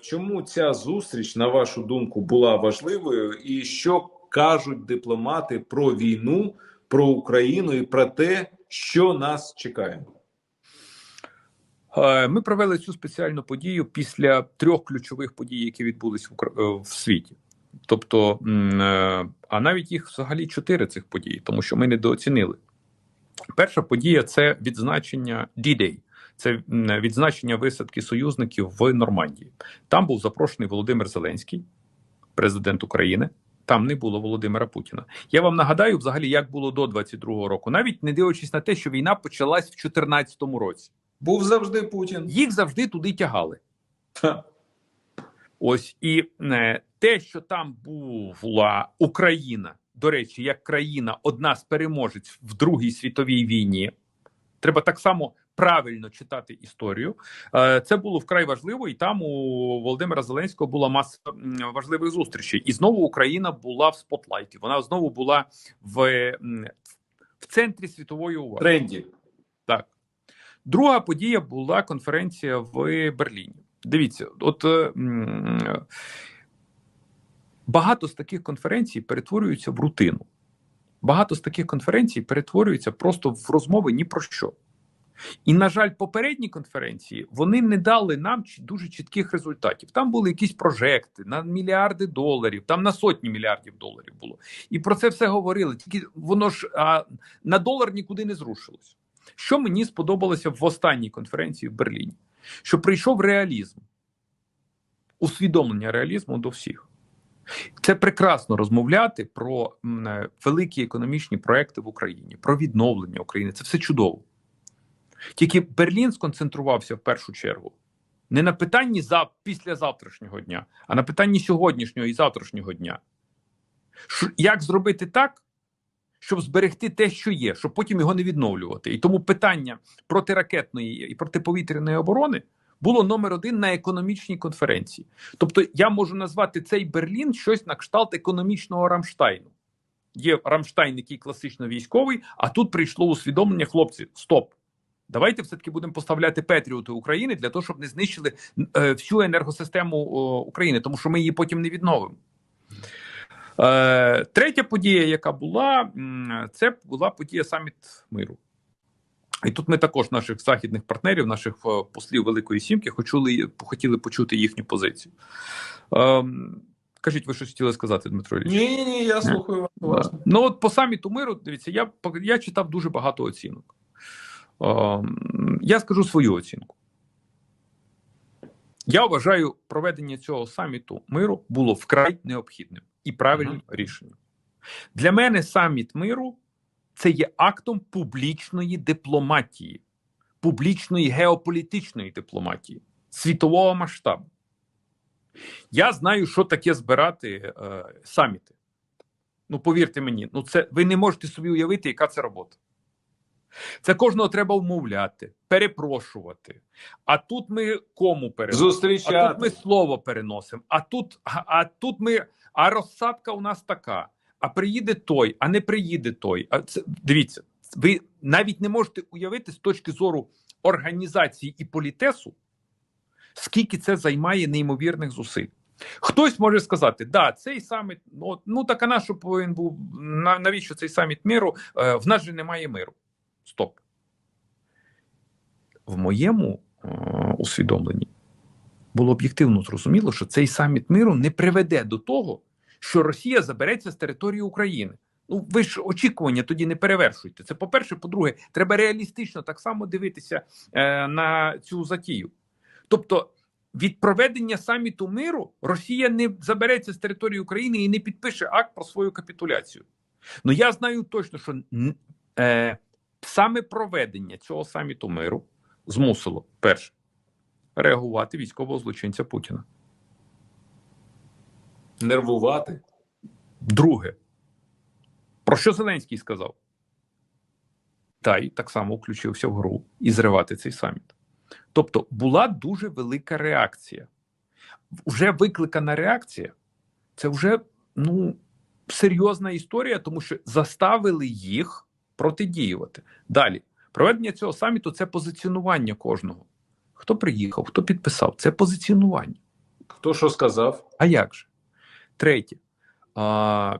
Чому ця зустріч, на вашу думку, була важливою, і що кажуть дипломати про війну, про Україну і про те, що нас чекає? Е, ми провели цю спеціальну подію після трьох ключових подій, які відбулись в е, світі. Тобто, е, а навіть їх взагалі чотири цих подій, тому що ми недооцінили. Перша подія це відзначення D-Day. Це відзначення висадки союзників в Нормандії. Там був запрошений Володимир Зеленський, президент України. Там не було Володимира Путіна. Я вам нагадаю, взагалі, як було до 22-го року, навіть не дивлячись на те, що війна почалась в 2014 році. Був завжди Путін. Їх завжди туди тягали. Ха. Ось і е, те, що там була Україна, до речі, як країна, одна з переможець в Другій світовій війні. Треба так само правильно читати історію. Е, це було вкрай важливо, і там у Володимира Зеленського була маса важливих зустрічей. І знову Україна була в спотлайті. Вона знову була в, в центрі світової уваги. Тренді. Так. Друга подія була конференція в Берліні. Дивіться, от е, багато з таких конференцій перетворюються в рутину. Багато з таких конференцій перетворюються просто в розмови ні про що. І, на жаль, попередні конференції вони не дали нам дуже чітких результатів. Там були якісь прожекти на мільярди доларів, там на сотні мільярдів доларів було. І про це все говорили. Тільки воно ж а, на долар нікуди не зрушилось. Що мені сподобалося в останній конференції в Берліні? Що прийшов реалізм, усвідомлення реалізму до всіх. Це прекрасно розмовляти про е, великі економічні проекти в Україні, про відновлення України. Це все чудово. Тільки Берлін сконцентрувався в першу чергу не на питанні за післязавтрашнього дня, а на питанні сьогоднішнього і завтрашнього дня. Як зробити так, щоб зберегти те, що є, щоб потім його не відновлювати? І тому питання протиракетної і протиповітряної оборони було номер один на економічній конференції. Тобто, я можу назвати цей Берлін щось на кшталт економічного Рамштайну. Є Рамштайн, який класично військовий, а тут прийшло усвідомлення хлопці. Стоп! Давайте все таки будемо поставляти Петріоти України для того, щоб не знищили е, всю енергосистему України, тому що ми її потім не відновимо. Е, Третя подія, яка була, це була подія саміт миру. І тут ми також наших західних партнерів, наших е, послів Великої Сімки, хотіли, хотіли почути їхню позицію. Е, Кажіть, ви щось хотіли сказати, Дмитро Ілліч? Ні, ні, я слухаю вас. Ну от по саміту миру, дивіться, я я читав дуже багато оцінок. Ем, я скажу свою оцінку. Я вважаю, проведення цього саміту миру було вкрай необхідним і правильним uh -huh. рішенням. Для мене саміт миру це є актом публічної дипломатії, публічної геополітичної дипломатії, світового масштабу. Я знаю, що таке збирати е, саміти. Ну, повірте мені, ну це ви не можете собі уявити, яка це робота. Це кожного треба вмовляти, перепрошувати. А тут ми кому переносимо? Зустрічати. А тут ми слово переносимо. А тут, а, а тут ми, а розсадка у нас така. А приїде той, а не приїде той. А це дивіться, ви навіть не можете уявити з точки зору організації і політесу, скільки це займає неймовірних зусиль. Хтось може сказати, да, цей саміт, ну ну так а на що повинен був навіщо цей саміт миру? Е, в нас же немає миру. Стоп. В моєму е, усвідомленні було об'єктивно зрозуміло, що цей саміт миру не приведе до того, що Росія забереться з території України. Ну, ви ж очікування тоді не перевершуйте. Це по-перше, по-друге, треба реалістично так само дивитися е, на цю затію. Тобто, від проведення саміту миру Росія не забереться з території України і не підпише акт про свою капітуляцію. Ну я знаю точно, що е, саме проведення цього саміту миру змусило перше реагувати військового злочинця Путіна. Нервувати. Друге, про що Зеленський сказав? Та й так само включився в гру і зривати цей саміт. Тобто була дуже велика реакція. Вже викликана реакція це вже ну, серйозна історія, тому що заставили їх протидіювати. Далі, проведення цього саміту це позиціонування кожного. Хто приїхав, хто підписав, це позиціонування. Хто що сказав? А як же? Третє. А,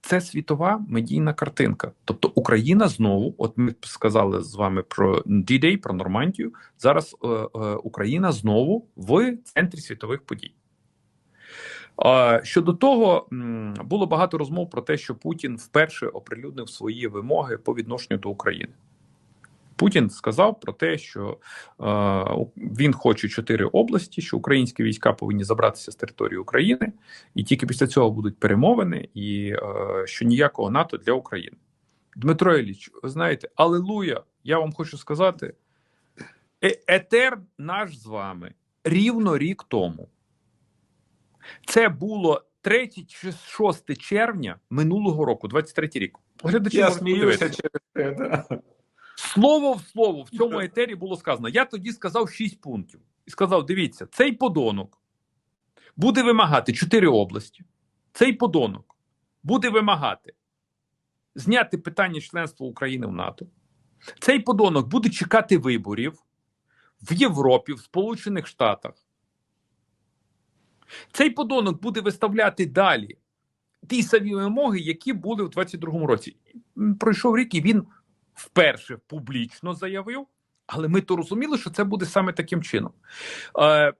це світова медійна картинка. Тобто Україна знову, от ми сказали з вами про D-Day, про Нормандію. Зараз е, е, Україна знову в центрі світових подій. Щодо того, було багато розмов про те, що Путін вперше оприлюднив свої вимоги по відношенню до України. Путін сказав про те, що він хоче чотири області, що українські війська повинні забратися з території України, і тільки після цього будуть перемовини, і що ніякого НАТО для України. Дмитро Ілліч, ви знаєте, алелуя! Я вам хочу сказати, е- етер наш з вами рівно рік тому. Це було 3 чи 6 червня минулого року, 23 рік. Глядачі Я сміюся через те. Да. Слово в слово в цьому етері було сказано. Я тоді сказав шість пунктів і сказав: дивіться, цей подонок буде вимагати чотири області. Цей подонок буде вимагати зняти питання членства України в НАТО. Цей подонок буде чекати виборів в Європі, в Сполучених Штатах. Цей подонок буде виставляти далі ті самі вимоги, які були у 22-му році. Пройшов рік, і він вперше публічно заявив, але ми то розуміли, що це буде саме таким чином. Е,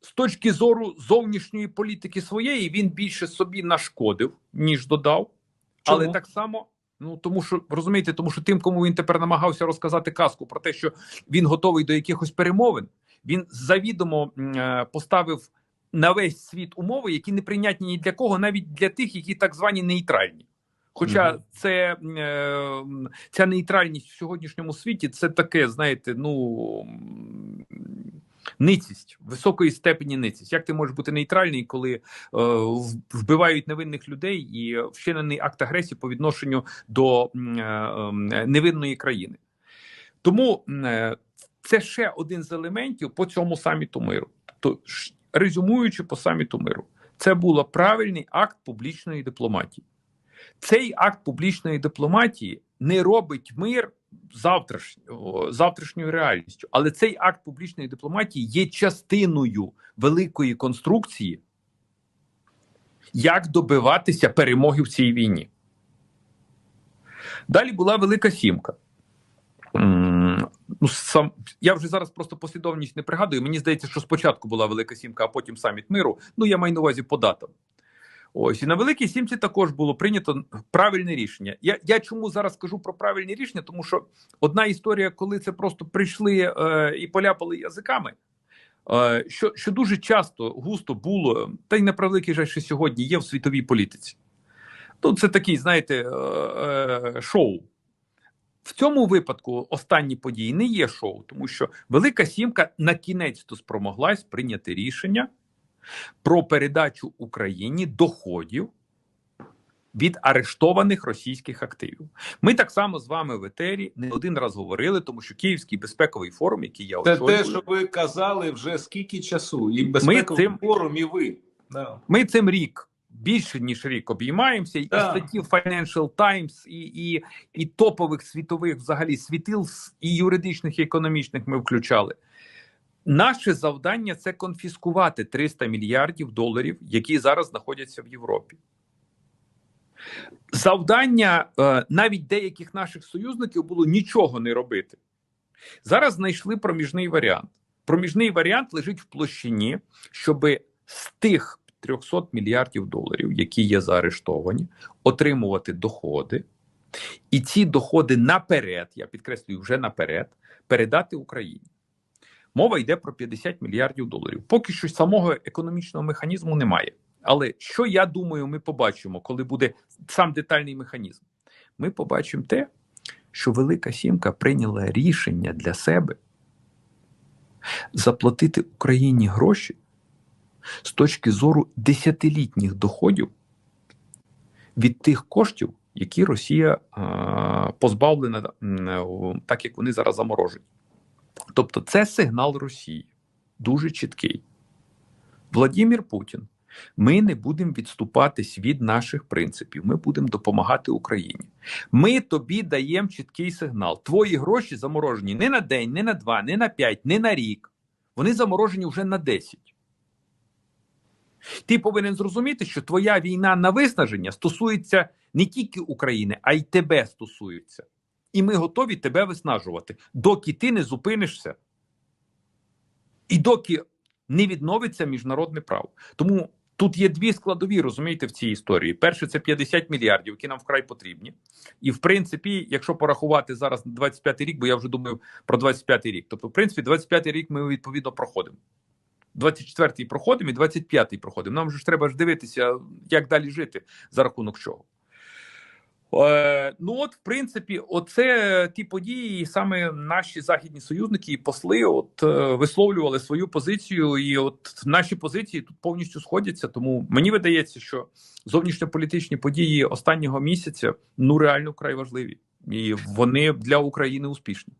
з точки зору зовнішньої політики своєї, він більше собі нашкодив, ніж додав. Але так само, ну тому що розумієте, тому що тим, кому він тепер намагався розказати казку про те, що він готовий до якихось перемовин, він завідомо е, поставив на весь світ умови, які не прийнятні ні для кого, навіть для тих, які так звані нейтральні. Хоча це е, ця нейтральність в сьогоднішньому світі це таке, знаєте, ну ницість, високої степені ницість. Як ти можеш бути нейтральний, коли е, вбивають невинних людей і вчинений акт агресії по відношенню до е, ем, невинної країни? Тому е, це ще один з елементів по цьому саміту миру. Тобто, резюмуючи по саміту миру, це було правильний акт публічної дипломатії. Цей акт публічної дипломатії не робить мир завтрашнього, завтрашньою реальністю, але цей акт публічної дипломатії є частиною великої конструкції, як добиватися перемоги в цій війні. Далі була Велика Сімка. Ну, сам я вже зараз просто послідовність не пригадую. Мені здається, що спочатку була Велика Сімка, а потім саміт миру. Ну, я маю на увазі по датам. Ось і на великій сімці також було прийнято правильне рішення. Я я чому зараз кажу про правильні рішення? Тому що одна історія, коли це просто прийшли е, і поляпали язиками. Е, що що дуже часто густо було, та й на превеликий жаль, що сьогодні є в світовій політиці. Ну, це такий, знаєте, е, е, шоу. В цьому випадку останні події не є шоу, тому що Велика Сімка на кінець то спромоглась прийняти рішення про передачу Україні доходів від арештованих російських активів. Ми так само з вами в етері не один раз говорили, тому що Київський безпековий форум, який я Це очолюю, те, що ви казали вже скільки часу, і безпековий цим- форум, і ви. Да. Ми цим рік більше ніж рік обіймаємося, і статті Financial Times, і, і, і топових світових взагалі світил і юридичних, і економічних ми включали. Наше завдання це конфіскувати 300 мільярдів доларів, які зараз знаходяться в Європі. Завдання е, навіть деяких наших союзників було нічого не робити. Зараз знайшли проміжний варіант. Проміжний варіант лежить в площині, щоб з тих 300 мільярдів доларів, які є заарештовані, отримувати доходи, і ці доходи наперед, я підкреслюю, вже наперед, передати Україні. Мова йде про 50 мільярдів доларів. Поки що самого економічного механізму немає. Але що я думаю, ми побачимо, коли буде сам детальний механізм? Ми побачимо те, що Велика Сімка прийняла рішення для себе заплатити Україні гроші з точки зору десятилітніх доходів від тих коштів, які Росія а, позбавлена, м, так як вони зараз заморожені. Тобто, це сигнал Росії дуже чіткий. Владимир Путін. Ми не будемо відступатись від наших принципів. Ми будемо допомагати Україні. Ми тобі даємо чіткий сигнал. Твої гроші заморожені не на день, не на два, не на п'ять, не на рік. вони заморожені вже на 10. Ти повинен зрозуміти, що твоя війна на виснаження стосується не тільки України, а й тебе стосується. І ми готові тебе виснажувати, доки ти не зупинишся. І доки не відновиться міжнародне право. Тому тут є дві складові, розумієте, в цій історії. Перше, це 50 мільярдів, які нам вкрай потрібні. І в принципі, якщо порахувати зараз 25 рік, бо я вже думаю про 25 рік. Тобто, в принципі, 25 рік ми відповідно проходимо. 24-й проходимо і 25-й проходимо. Нам ж треба ж дивитися, як далі жити, за рахунок чого. Е, ну, от, в принципі, оце ті події, і саме наші західні союзники і посли от е, висловлювали свою позицію, і от наші позиції тут повністю сходяться. Тому мені видається, що зовнішньополітичні події останнього місяця ну реально вкрай важливі, і вони для України успішні.